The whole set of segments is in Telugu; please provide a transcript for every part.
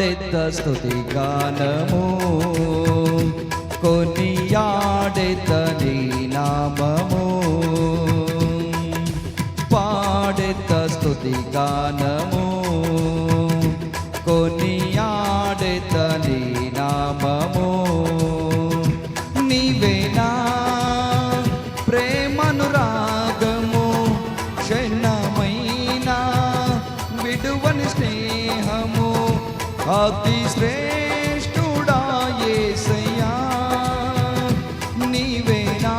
పాడెద్ద స్థుతి గానము కొనియాడెద్ద నీ నామము. పాడెద్ద స్థుతి గానము కొనియాడెద్ద అతి శ్రేష్ఠుడా ఏసయ్యా. నీవేనా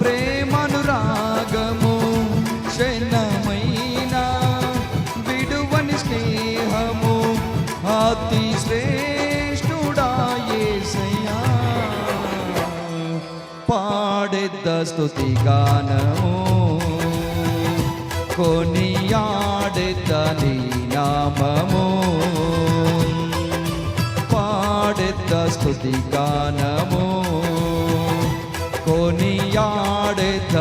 ప్రేమను రాగము క్షణమైనా. విడువని స్నేహము అతి శ్రేష్ఠుడా ఏసయ్యా. పాడెద్ద స్తుతి గానము కొనియాడిద్దనీ నామము పాడెద్ద స్థుతి గానము. కొనియాడెద్ద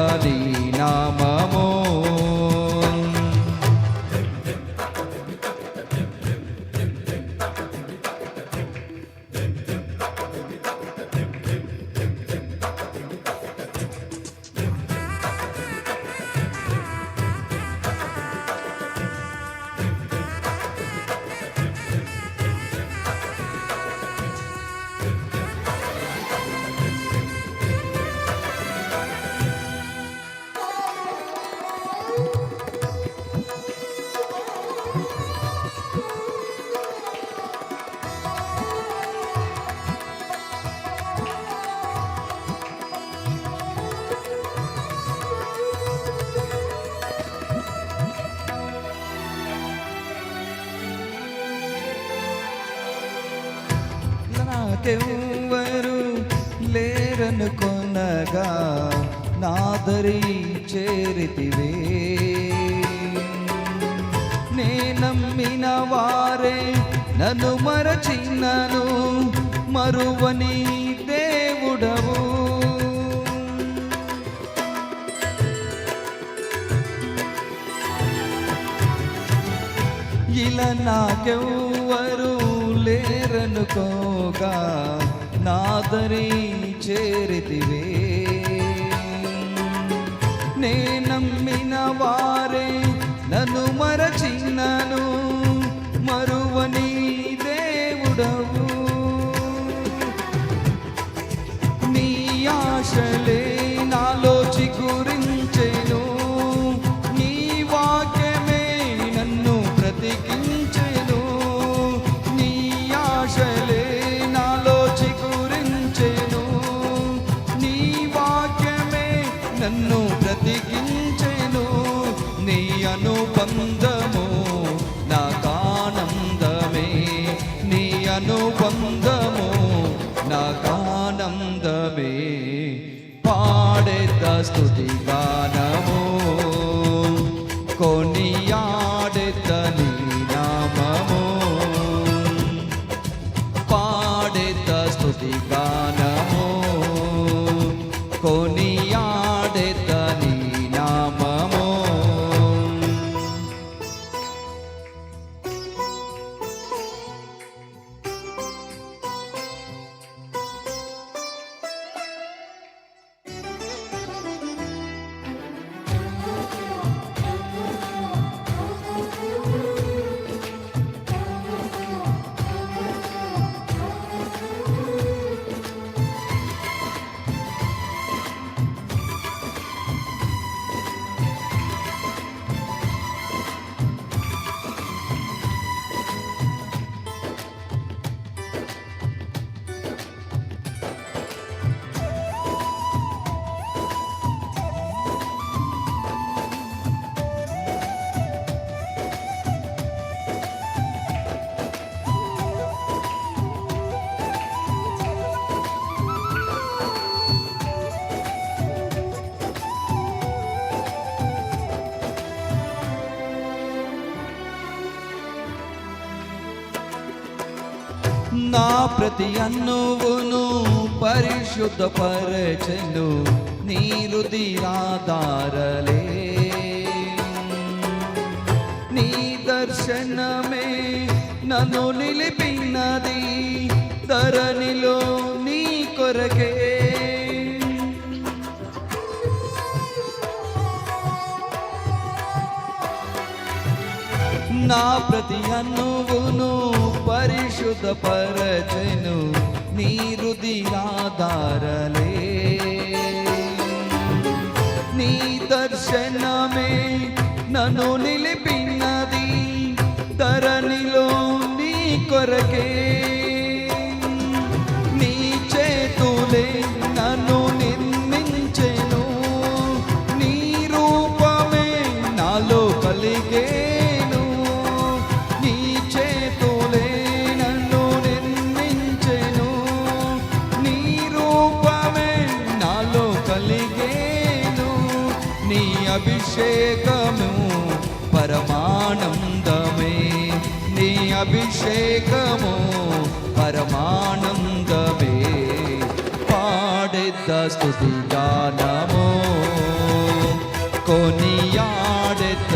కొనగా నాదరి చేరితివే. నే నమ్మిన వారే నన్ను మరచిన్నను మరువని దేవుడవు. ఇలా నాకెవ్వరు లేరనుకోగా నాదరి చేరితివే. నే నమ్మిన వారే నన్ను మరచిన్నను అనుబంధము నాకానందమే. నీ అనుబంధము నాకానందమే. పాడేద స్తుతి నా ప్రతి అన్నువును పరిశుద్ధపరచెను. నీరు దిరాదారలే నీ దర్శనమే నన్ను నిలిపినది. ధరణిలో నీ కొరకే నా ప్రతి అన్నువును పరిశుద్ధ పరచను నీ దిరాదారలే నీ దర్శనమే నన్ను నిలిపినది. ధరణిలో నీ కొరకే. అభిషేకము పరమానందమే. నీ అభిషేకము పరమానందమే. పాడెద్ద స్థుతి గానము కొనియాడెద్ద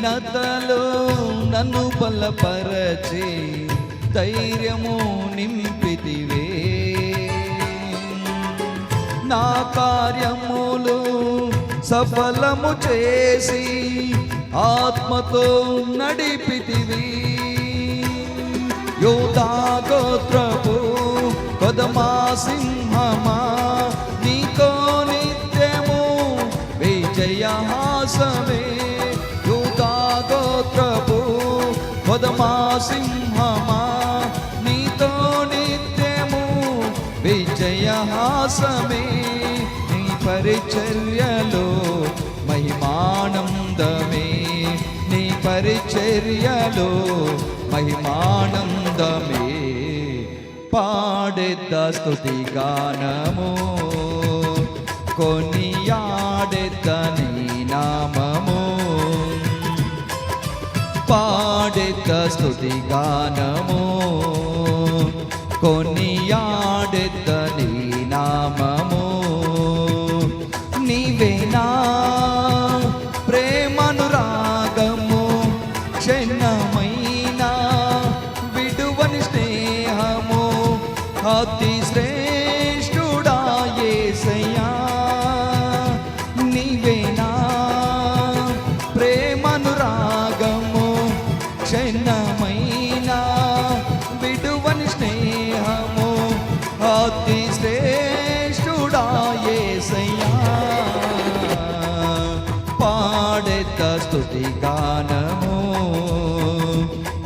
హీనతలో నన్ను బలపరచే ధైర్యము నింపితివే. నా కార్యములు సఫలము చేసి ఆత్మతో నడిపితివి. యోధా సింహమా? నీతో నిత్యము విజయహాసమే. నీ పరిచర్యలో మహిమానందమే. నీ పరిచర్యలో మహిమానందమే. పాడెద్ద స్తుతి గానము. కొనియాడెద్ద నీ నామము. పా పాడెద్ద స్థుతి గానము. కొనియాడెద్ద నీ నామము. నీవేనా ప్రేమను రాగము క్షణమైన విడువని స్నేహము అతి శ్రేష్ఠుడా స్తుతి గానము.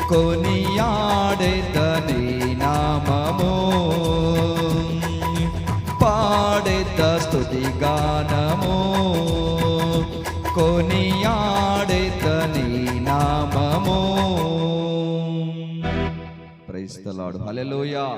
కొనియాడెద్ద నామము. పాడెద్ద స్తుతి గానము. కొనియాడెద్ద నామము. ప్రైస్తలాడు హల్లెలూయా.